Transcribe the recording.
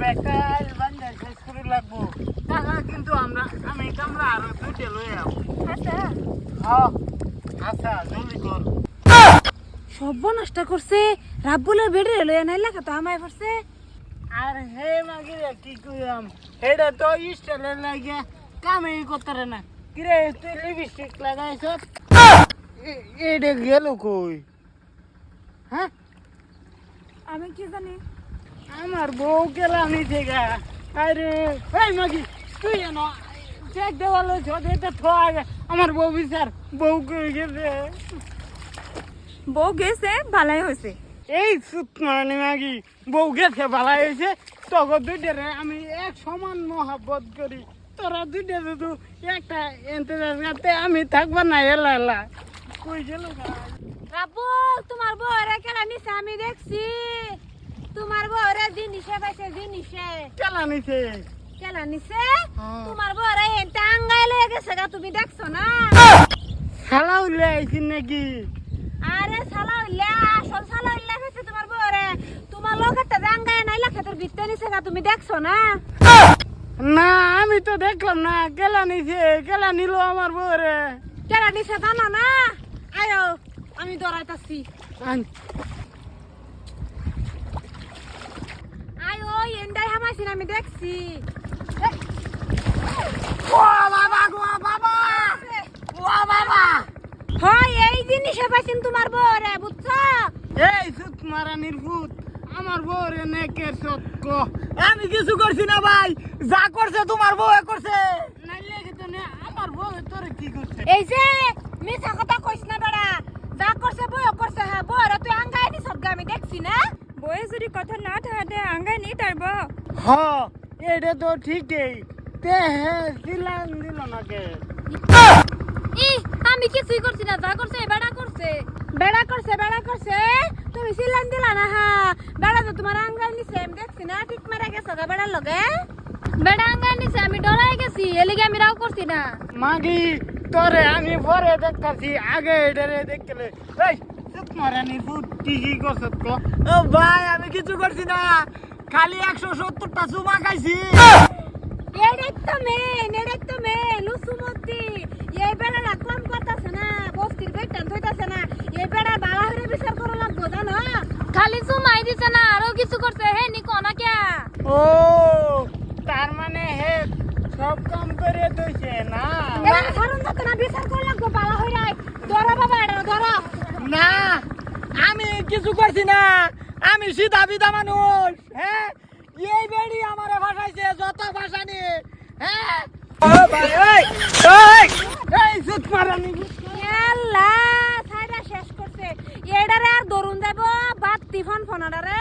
ব্যাগটা বান্ধা শেষ করে লাগবো। টাকা কিন্তু আমরা আমি কামরা আরও দুইটা লই যাব আচ্ছা। হ্যাঁ আচ্ছা জলদি কর। সর্বনাশটা করছে রাব্বুলের বেডে লয়ে নাই লেখা তো আমায় পড়ছে আর হে মাগিরে কি কইলাম এটা তো স্টাইলের লাগে কামই করতে রে না। কিরে তুই লিপস্টিক লাগাইছ এটা গেল কই? হ্যাঁ? আমি কি জানি? আমার বউ গেলাম নিচে গা আরে এই মাগি তুই জানো চেক দেওয়ালো ছোট থো আগে। আমার বউ বিচার বউ কই গেছে বউ গেছে ভালাই হয়েছে এই সুত মানে মাগি বউ গেছে ভালাই হয়েছে তখন দুইটারে আমি এক সমান মহাব্বত করি। তোরা দুইটা শুধু একটা এন্তেজার করতে আমি থাকব না এলা এলা। কই গেল গা? রাব্বুল তোমার কেলা নিছে আমি দেখছি। তোমার বউরে জিনিসে পাইছে জিনিসে কেলা নিছে? কেলা নিছে? হ্যাঁ। তোমার বউরে হেনতে আঙ্গাই লয়ে গেছে গা তুমি দেখছ না? শালা উল্লে আইছিন নাকি? আরে সালা হইলা আসল সালা হইলা গেছে তোমার বউরে। তোমার লোকেরটা জাঙ্গায় নাই লেখা তোর ভিতরে নিছে গা তুমি দেখছ না? না আমি তো দেখলাম না কেলা নিছে কেলা নিল আমার বউরে। কেলা নিছে জানো না? আয়ো আমি দৌড়াইতাছি। আয়ো এন্ডাই হামাইছি আমি দেখছি। ও বাবা গো বাবা! ও বাবা! হয় এই জিনিসে পাইছেন তোমার বউরে বুঝছ? এই সুত মারানির ভূত আমার বউরে নেকের সত্য আমি কিছু করছি না ভাই যা করছে তোমার বউ করছে। নাইলে কিন্তু নে আমার বউ তোরে কি করছে? এই যে মিছা কথা কইস না বেড়া যা করছে বউ করছে হ্যাঁ বউরে তুই আঙ্গাই নি সব আমি দেখছি না বউয়ে যদি কথা না থাকে আঙ্গাই নি তার বউ। হ এটা তো ঠিকই। তে হে সিলান দিল নাকে। ই আমি কিছুই করছি না যা করছে বেড়া করছে। বেড়া করছে বেড়া করছে তুমি সিলান দিলা না হ্যাঁ বেড়া তো তোমার আঙ্গাই নিছে আমি দেখছি না ঠিক মারা গেছে গা বেড়ার লগে। বেড়া আঙ্গাই নিছে আমি ডরাই গেছি এলিগে আমি রাও করছি না। মাগি তোরে আমি পরে দেখতাছি আগে এটারে দেখলে এই ভাই আমি কিছু করছি না। খালি একশো সত্তরটা চুমা খাইছি। খালি দিছে না আরও কিছু করছে। হে নিকো না কে ও তার মানে হে সব কাম করে দইছে না এরা ছাড়ুন যাতে না বিচার করা লাগবো বালা হইরা ধরো বাবা এটা ধরো না, আমি কিছু করছি না। আমি সিধা বিধা মানুষ হ্যাঁ? এই বেড়ি আমার ভাসাইছে যত হ্যাঁ? মারানি। আল্লাহ ছাইরা শেষ করছে। এডারে আর দরুন যাব বাদ টিফন ফোনাডারে